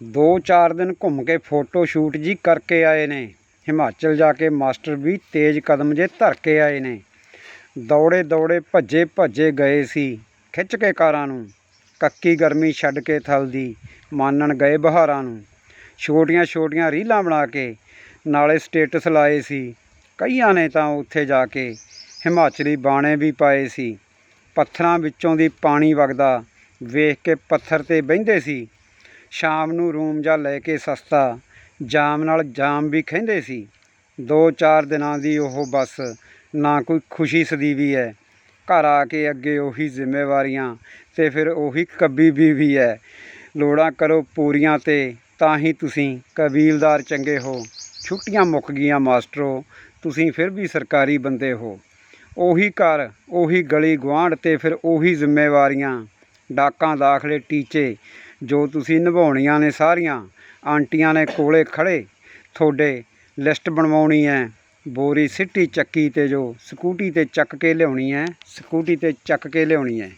2-4 ਦਿਨ ਘੁੰਮ ਕੇ photo shoot ਜੀ ਕਰਕੇ ਆਏ ਨੇ। ਹਿਮਾਚਲ ਜਾ ਕੇ ਮਾਸਟਰ ਵੀ ਤੇਜ਼ ਕਦਮ ਜੇ ਧਰ ਕੇ ਆਏ ਨੇ। ਦੌੜੇ ਦੌੜੇ ਭੱਜੇ ਭੱਜੇ ਗਏ ਸੀ ਖਿੱਚ ਕੇ ਕਾਰਾਂ ਨੂੰ। ਕੱਕੀ ਗਰਮੀ ਛੱਡ ਕੇ ਥਲ ਦੀ ਮਾਨਣ ਗਏ ਬਹਾਰਾਂ ਨੂੰ। ਛੋਟੀਆਂ ਛੋਟੀਆਂ ਰੀਲਾਂ ਬਣਾ ਕੇ ਨਾਲੇ ਸਟੇਟਸ ਲਾਏ ਸੀ। ਕਈਆਂ ਨੇ ਤਾਂ ਉੱਥੇ ਜਾ ਕੇ ਹਿਮਾਚਲੀ ਬਾਣੇ ਵੀ ਪਾਏ ਸੀ। ਪੱਥਰਾਂ ਵਿੱਚੋਂ ਦੀ ਪਾਣੀ ਵਗਦਾ ਵੇਖ ਕੇ ਪੱਥਰ ਤੇ ਬਹਿੰਦੇ ਸੀ। ਸ਼ਾਮ ਨੂੰ ਰੂਮ ਜਾਂ ਲੈ ਕੇ ਸਸਤਾ। ਜਾਮ ਨਾਲ ਜਾਮ ਵੀ ਖਹਿੰਦੇ ਸੀ। ਦੋ ਚਾਰ ਦਿਨਾਂ ਦੀ ਉਹ ਬੱਸ ਨਾ ਕੋਈ ਖੁਸ਼ੀ ਸਦੀਵੀ ਹੈ ਘਰ ਆ ਕੇ ਅੱਗੇ ਉਹੀ ਜ਼ਿੰਮੇਵਾਰੀਆਂ ਤੇ ਫਿਰ ਉਹੀ ਕੱਬੀ ਬੀਵੀ ਹੈ ਲੋੜਾਂ ਕਰੋ ਪੂਰੀਆਂ ਤੇ ਤਾਂ ਹੀ ਤੁਸੀਂ ਕਬੀਲਦਾਰ ਚੰਗੇ ਹੋ। ਛੁੱਟੀਆਂ ਮੁੱਕ ਗਈਆਂ ਮਾਸਟਰੋ, ਤੁਸੀਂ ਫਿਰ ਵੀ ਸਰਕਾਰੀ ਬੰਦੇ ਹੋ। ਉਹੀ ਘਰ, ਉਹੀ ਗਲੀ ਗੁਆਂਢ ਤੇ ਫਿਰ ਉਹੀ ਜ਼ਿੰਮੇਵਾਰੀਆਂ। ਡਾਕਾਂ, ਦਾਖਲੇ, ਟੀਚੇ ਜੋ ਤੁਸੀਂ ਨਿਭਾਉਣੀਆਂ ਨੇ ਸਾਰੀਆਂ, ਆਂਟੀਆਂ ਨੇ ਕੋਲੇ ਖੜੇ, ਤੁਹਾਡੇ ਲਿਸਟ ਬਣਵਾਉਣੀ ਹੈ। ਬੋਰੀ ਸਿੱਟੀ ਚੱਕੀ ਤੇ ਜੋ ਸਕੂਟੀ ਤੇ ਚੱਕ ਕੇ ਲਿਆਉਣੀ ਹੈ, ਸਕੂਟੀ ਤੇ ਚੱਕ ਕੇ ਲਿਆਉਣੀ ਹੈ।